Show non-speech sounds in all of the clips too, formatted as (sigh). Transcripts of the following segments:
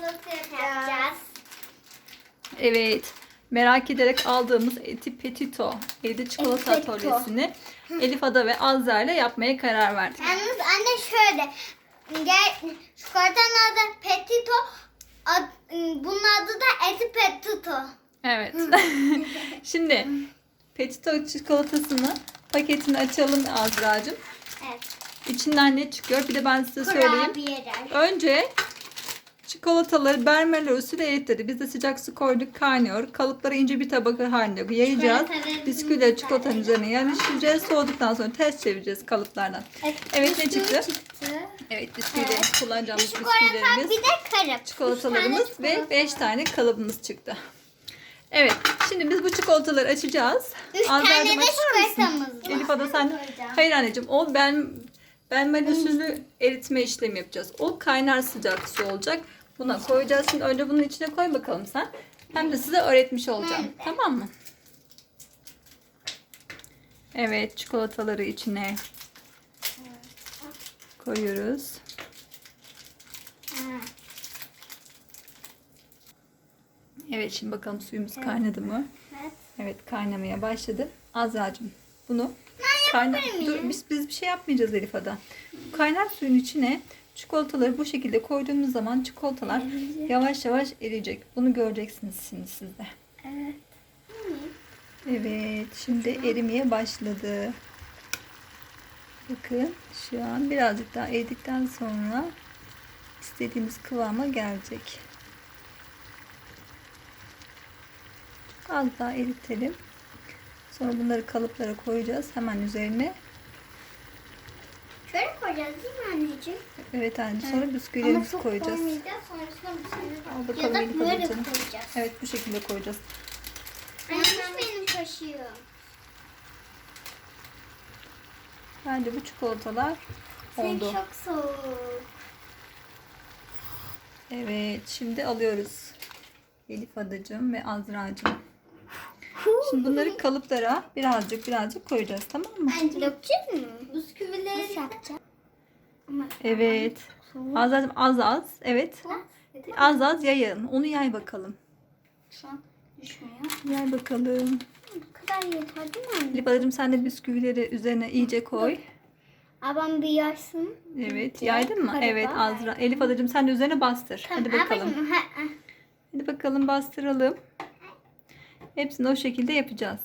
yapacağız. Evet. Merak ederek aldığımız Eti Petito evde çikolata Eti Petito. atölyesini Elif Ada ve Azra ile yapmaya karar verdik. Yalnız anne şöyle. Gel, çikolatanın adı Petito. Ad- bunun adı da Eti Petito. Evet. (laughs) Şimdi Petito çikolatasını paketini açalım Azra'cığım. Evet. İçinden ne çıkıyor? Bir de ben size söyleyeyim. Kurabiyeler. Önce çikolataları bermerler usulü erittirdik. Biz de sıcak su koyduk kaynıyor. Kalıpları ince bir tabaka halinde yayacağız. Bisküvileri çikolatanın üzerine yerleştireceğiz. Soğuduktan sonra ters çevireceğiz kalıplardan. Evet ne bisküvi çıktı? çıktı. Evet bisküvilerimiz kullanacağımız Çikolata bisküvilerimiz. bir de karıp. çikolatalarımız ve 5 tane kalıbımız çıktı. Evet, şimdi biz bu çikolataları açacağız. Üç Azra'cığım tane de çikolatamız var. Elif Ada sen Koyacağım. Hayır anneciğim o ben benmel usulü eritme işlemi yapacağız. O kaynar sıcak su olacak. Buna koyacağız. Şimdi önce bunun içine koy bakalım sen. Hem de size öğretmiş olacağım. Tamam mı? Evet çikolataları içine koyuyoruz. Evet şimdi bakalım suyumuz kaynadı mı? Evet. Kaynamaya başladı. Azra'cığım bunu kaynar dur biz biz bir şey yapmayacağız Elif Ada. Bu kaynar suyun içine çikolataları bu şekilde koyduğumuz zaman çikolatalar yavaş yavaş eriyecek. Bunu göreceksiniz şimdi siz de. Evet. Evet şimdi erimeye başladı. Bakın şu an birazcık daha eridikten sonra istediğimiz kıvama gelecek. Çok az daha eritelim. Sonra bunları kalıplara koyacağız. Hemen üzerine. Şöyle koyacağız değil mi anneciğim? Evet anne. Sonra Ama bisküvilerimizi çok koyacağız. koymayacağız. Sonrasında bir şey Al bakalım Ya da böyle koyacağız. Evet bu şekilde koyacağız. Yanlış benim kaşığım. Bence bu çikolatalar oldu. çok soğuk. Evet şimdi alıyoruz. Elif adacığım ve Azra'cığım. Şimdi bunları kalıplara birazcık birazcık koyacağız tamam mı? Bence dökeceğiz mi? Bisküvileri nasıl yapacağız? Ama Evet. Azra'cığım az az. Evet. Az az yayın. Onu yay bakalım. Şu an düşmüyor. Yay bakalım. Bu kadar yeter değil mi anne? Elif adacığım sen de bisküvileri üzerine iyice koy. Abam bir yarsın. Evet. Yaydın mı? Kalıba. Evet Azra. Elif adacığım sen de üzerine bastır. Hadi bakalım. abacığım, ha, ha. Hadi bakalım bastıralım. Hepsini o şekilde yapacağız.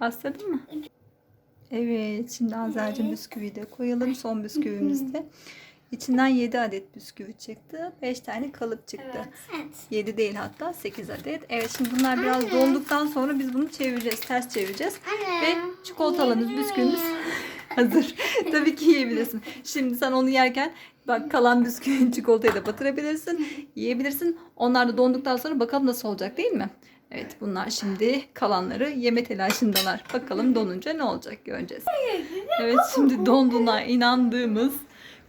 Bastırdın mı? Evet. Şimdi Azer'cim bisküviyi de koyalım. Son bisküvimiz de. İçinden 7 adet bisküvi çıktı. 5 tane kalıp çıktı. Evet. 7 değil hatta 8 adet. Evet şimdi bunlar biraz donduktan sonra biz bunu çevireceğiz. Ters çevireceğiz. Anne. Ve çikolatalarımız, yiyebilir bisküvimiz (laughs) hazır. Tabii ki yiyebilirsin. Şimdi sen onu yerken bak kalan bisküvi çikolatayı da batırabilirsin. Yiyebilirsin. Onlar da donduktan sonra bakalım nasıl olacak değil mi? Evet bunlar şimdi kalanları yeme telaşındalar. Bakalım donunca ne olacak göreceğiz. Evet şimdi donduğuna inandığımız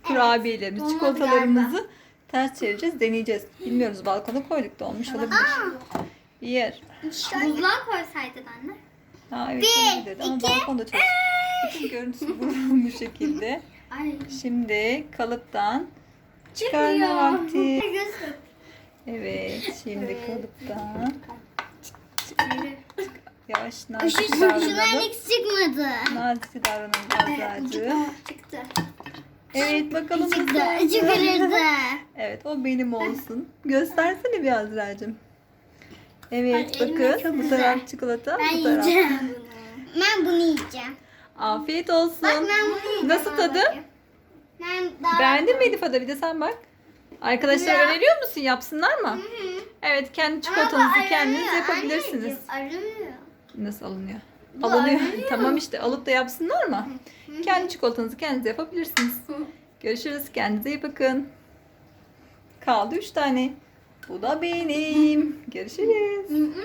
kurabiyelerimiz, donmadı çikolatalarımızı ters çevireceğiz, deneyeceğiz. Bilmiyoruz balkona koyduk donmuş olabilir. Bir yer. Buzluğa koysaydın anne. Ha, evet Bir, dedi ama iki, balkonda çok. Bütün görüntüsü bu, şekilde. (laughs) Ay. Şimdi kalıptan çıkarma vakti. (laughs) Evet şimdi kalıptan yavaş Şu nazik şundan davranalım. hiç çıkmadı. Nazik davranalım Azra'cığım. Çıktı. Evet bakalım Çıktı. nasıl Çıkırdı. (laughs) Evet o benim olsun. Göstersene bir Azra'cığım. Evet elimle bakın bu güzel. taraf çikolata Ben bu taraf. yiyeceğim bunu. Ben bunu yiyeceğim. Afiyet olsun. Bak ben bunu yiyeceğim. Nasıl tadı? Ben daha... Beğendin mi Elif Ada? Bir de sen bak. Arkadaşlar Ya. öneriyor musun? Yapsınlar mı? Hı hı. Evet kendi Ama çikolatanızı kendiniz aranıyor yapabilirsiniz. anneciğim, Aranıyor. Nasıl alınıyor? Bu Alınıyor. (laughs) alınıyor. tamam işte alıp da yapsınlar mı? Kendi çikolatanızı kendiniz yapabilirsiniz. Görüşürüz. Kendinize iyi bakın. Kaldı 3 tane. Bu da benim. Görüşürüz.